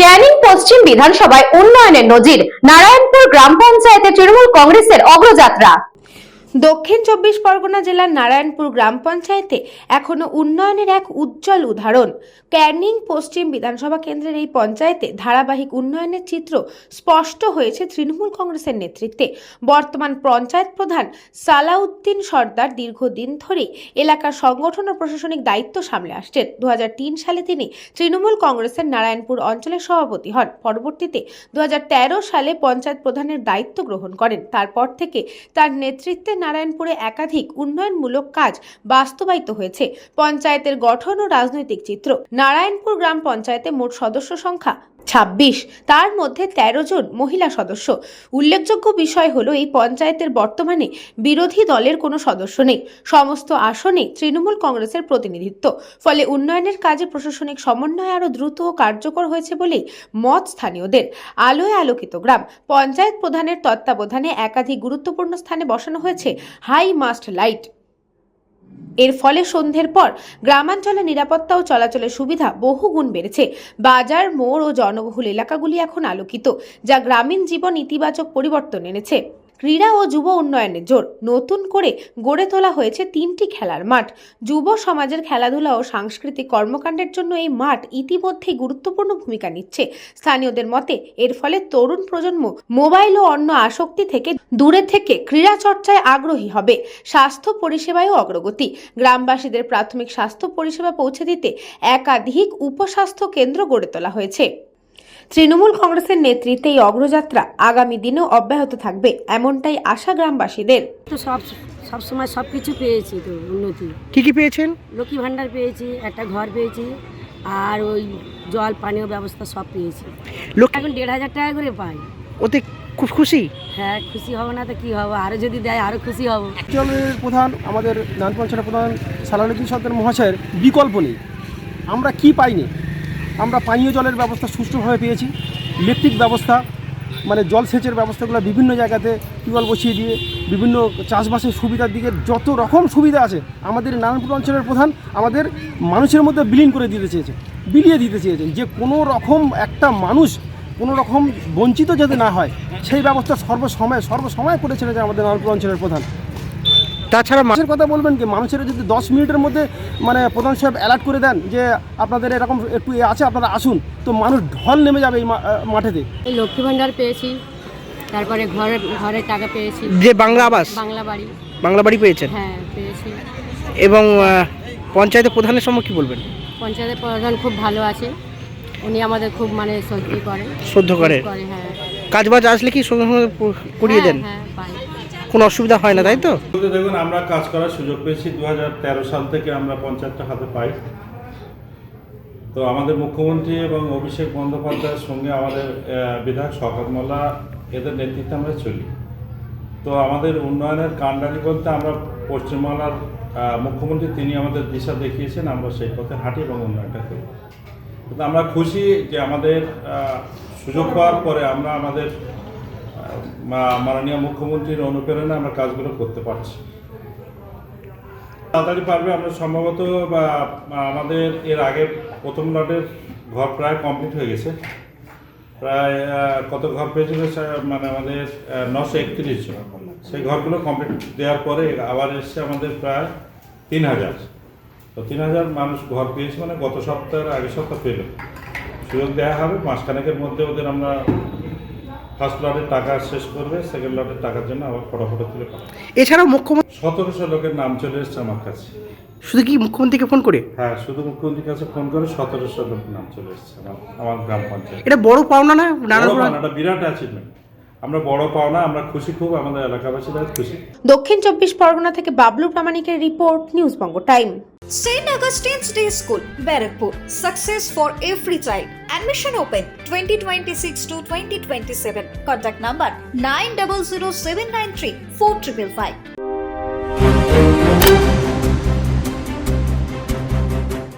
ক্যানিং পশ্চিম বিধানসভায় উন্নয়নের নজির নারায়ণপুর গ্রাম পঞ্চায়েতে তৃণমূল কংগ্রেসের অগ্রযাত্রা। দক্ষিণ চব্বিশ পরগনা জেলার নারায়ণপুর গ্রাম পঞ্চায়েতে এখনও উন্নয়নের এক উজ্জ্বল উদাহরণ। ক্যানিং পশ্চিম বিধানসভা কেন্দ্রের এই পঞ্চায়েতে ধারাবাহিক উন্নয়নের চিত্র স্পষ্ট হয়েছে তৃণমূল কংগ্রেসের নেতৃত্বে। বর্তমান পঞ্চায়েত প্রধান সালাউদ্দিন সর্দার দীর্ঘদিন ধরেই এলাকার সংগঠন ও প্রশাসনিক দায়িত্ব সামলে আসছেন। দু হাজার তিন সালে তিনি তৃণমূল কংগ্রেসের নারায়ণপুর অঞ্চলের সভাপতি হন। পরবর্তীতে দু হাজার তেরো সালে পঞ্চায়েত প্রধানের দায়িত্ব গ্রহণ করেন। তারপর থেকে তার নেতৃত্বে নারায়ণপুরে একাধিক উন্নয়নমূলক কাজ বাস্তবায়িত হয়েছে। পঞ্চায়েতের গঠন ও রাজনৈতিক চিত্র। নারায়ণপুর গ্রাম পঞ্চায়েতে মোট সদস্য সংখ্যা ছাব্বিশ। তার মধ্যে ১৩ জন মহিলা সদস্য। উল্লেখযোগ্য বিষয় হলো, এই পঞ্চায়েতের বর্তমানে বিরোধী দলের কোনো সদস্য নেই। সমস্ত আসনে তৃণমূল কংগ্রেসের প্রতিনিধিত্ব। ফলে উন্নয়নের কাজে প্রশাসনিক সমন্বয় আরও দ্রুত ও কার্যকর হয়েছে বলেই মত স্থানীয়দের। আলোয় আলোকিত গ্রাম। পঞ্চায়েত প্রধানের তত্ত্বাবধানে একাধিক গুরুত্বপূর্ণ স্থানে বসানো হয়েছে। High mast light. এর ফলে সন্ধ্যের পর গ্রামাঞ্চলে নিরাপত্তা ও চলাচলের সুবিধা বহুগুণ বেড়েছে। বাজার, মোড় ও জনবহুল এলাকাগুলি এখন আলোকিত, যা গ্রামীণ জীবন ইতিবাচক পরিবর্তন এনেছে। ক্রীড়া ও যুব উন্নয়নের জোর। নতুন করে গড়ে তোলা হয়েছে তিনটি খেলার মাঠ। যুব সমাজের খেলাধুলা ও সাংস্কৃতিক কর্মকাণ্ডের জন্য এই মাঠ ইতিমধ্যেই গুরুত্বপূর্ণ ভূমিকা নিচ্ছে। স্থানীয়দের মতে, এর ফলে তরুণ প্রজন্ম মোবাইল ও অন্য আসক্তি থেকে দূরে থেকে ক্রীড়া চর্চায় আগ্রহী হবে। স্বাস্থ্য পরিষেবায়ও অগ্রগতি। গ্রামবাসীদের প্রাথমিক স্বাস্থ্য পরিষেবা পৌঁছে দিতে একাধিক উপস্বাস্থ্য কেন্দ্র গড়ে তোলা হয়েছে। তৃণমূল কংগ্রেসের নেতৃত্বে এই অগ্রযাত্রা আগামী দিনেও অব্যাহত থাকবে এমনটাই আশা গ্রামবাসীদের। তো সব সব সময় সব কিছু পেয়েছি তো উন্নতি। কি কি পেয়েছেন? লক্ষ্মী ভাণ্ডার পেয়েছি একটা ঘর পেয়েছি আর ওই জল পানীয় ব্যবস্থা সব পেয়েছি। লোক এখন দেড় হাজার টাকা করে পাই। ওতে খুব খুশি? হ্যাঁ খুশি হব না তো কী হব? আরও যদি দেয় আরও খুশি হব। অঞ্চলের প্রধান আমাদের নান পঞ্চায়েত প্রধান সালানুদ্দিন সর্দার মহাশয়ের বিকল্প নেই। আমরা কি পাইনি? আমরা পানীয় জলের ব্যবস্থা সুষ্ঠুভাবে পেয়েছি। ইলেকট্রিক ব্যবস্থা মানে জলসেচের ব্যবস্থাগুলো বিভিন্ন জায়গাতে টিউবওয়েল বসিয়ে দিয়ে, বিভিন্ন চাষবাসের সুবিধার দিকে যত রকম সুবিধা আছে, আমাদের নারায়ণপুর অঞ্চলের প্রধান আমাদের মানুষের মধ্যে বিলীন করে দিতে চেয়েছে বিলিয়ে দিতে চেয়েছেন যে কোনো রকম একটা মানুষ, কোনো রকম বঞ্চিত যাতে না হয়, সেই ব্যবস্থা সর্বসময় সর্বসময় করে ছেড়েছে আমাদের নারায়ণপুর অঞ্চলের প্রধান। তাছাড়া মানুষের কথা বলবেন কি? মানুষের যদি দশ মিনিটের মধ্যে মানে প্রধান সাহেব অ্যালার্ট করে দেন যে আপনাদের এরকম একটু আছে আপনারা আসুন। তো মানুষ ঢল নেমে যাবে এই মাঠেতে। এই লক্ষ্মী ভাণ্ডার পেয়েছি তারপরে ঘরে ঘরের টাকা পেয়েছি। যে বাংলা আবাস? বাংলা বাড়ি। বাংলা বাড়ি পেয়েছেন? হ্যাঁ পেয়েছি। এবং পঞ্চায়েতের প্রধানের সম্পর্কে কি বলবেন? পঞ্চায়েতের প্রধান খুব ভালো আছে। উনি আমাদের খুব মানে সহ্য করে। শ্রদ্ধ করে। করে হ্যাঁ। কাজ বাজ আসলে কি সঙ্গে সঙ্গে করিয়ে দেন? হ্যাঁ হ্যাঁ পাই কোনো অসুবিধা হয় না, তাই তো? দেখুন, আমরা কাজ করার সুযোগ পেয়েছি। দু হাজার তেরো সাল থেকে আমরা পঞ্চায়েতটা হাতে পাই। তো আমাদের মুখ্যমন্ত্রী এবং অভিষেক বন্দ্যোপাধ্যায়ের সঙ্গে আমাদের বিধায়ক শওকত মোল্লা, এদের নেতৃত্বে আমরা চলি। তো আমাদের উন্নয়নের কাণ্ডারি বলতে আমরা পশ্চিমবাংলার মুখ্যমন্ত্রী, তিনি আমাদের দিশা দেখিয়েছেন। আমরা সেই পথে হাঁটি এবং উন্নয়নটা করি। কিন্তু আমরা খুশি যে আমাদের সুযোগ পাওয়ার পরে আমরা আমাদের মাননীয় মুখ্যমন্ত্রীর অনুপ্রেরণে আমরা কাজগুলো করতে পারছি। তাড়াতাড়ি পারবে, আমরা সম্ভবত বা আমাদের এর আগে প্রথম লটের ঘর প্রায় কমপ্লিট হয়ে গেছে। প্রায় কত ঘর পেয়েছিল মানে আমাদের নশো একত্রিশ জন। সেই ঘরগুলো কমপ্লিট দেওয়ার পরে আবার এসছে আমাদের প্রায় তিন হাজার। তো তিন হাজার মানুষ ঘর পেয়েছে মানে গত সপ্তাহের আগের সপ্তাহ পেল। সুযোগ দেওয়া হবে, মাসখানেকের মধ্যে ওদের আমরা ফার্স্ট লটের টাকা শেষ করবে সেকেন্ড লটের টাকার জন্য আবার ফটোফটো তুলে পাঠাবো। এছাড়াও মুখ্যমন্ত্রী সতেরোশো লোকের নাম চলে এসছে আমার কাছে। শুধু কি মুখ্যমন্ত্রীকে ফোন করে? হ্যাঁ শুধু মুখ্যমন্ত্রীর কাছে ফোন করে সতেরোশো লোক নাম চলে এসছে আমার আমার গ্রাম পঞ্চায়েত। এটা বড় পাওনা না বড় পাওনা, এটা বিরাট অ্যাচিভমেন্ট আমরা বড় পাওনা আমরা খুশি খুব আমাদের এলাকাবাসীরা খুশি। দক্ষিণ চব্বিশ পরগনা থেকে Bablu প্রামাণিকের report news Banga time. St. Augustine's Day School, Barakpur. Success for every child. Admission open 2026 to 2027. Contact number 900793 4555.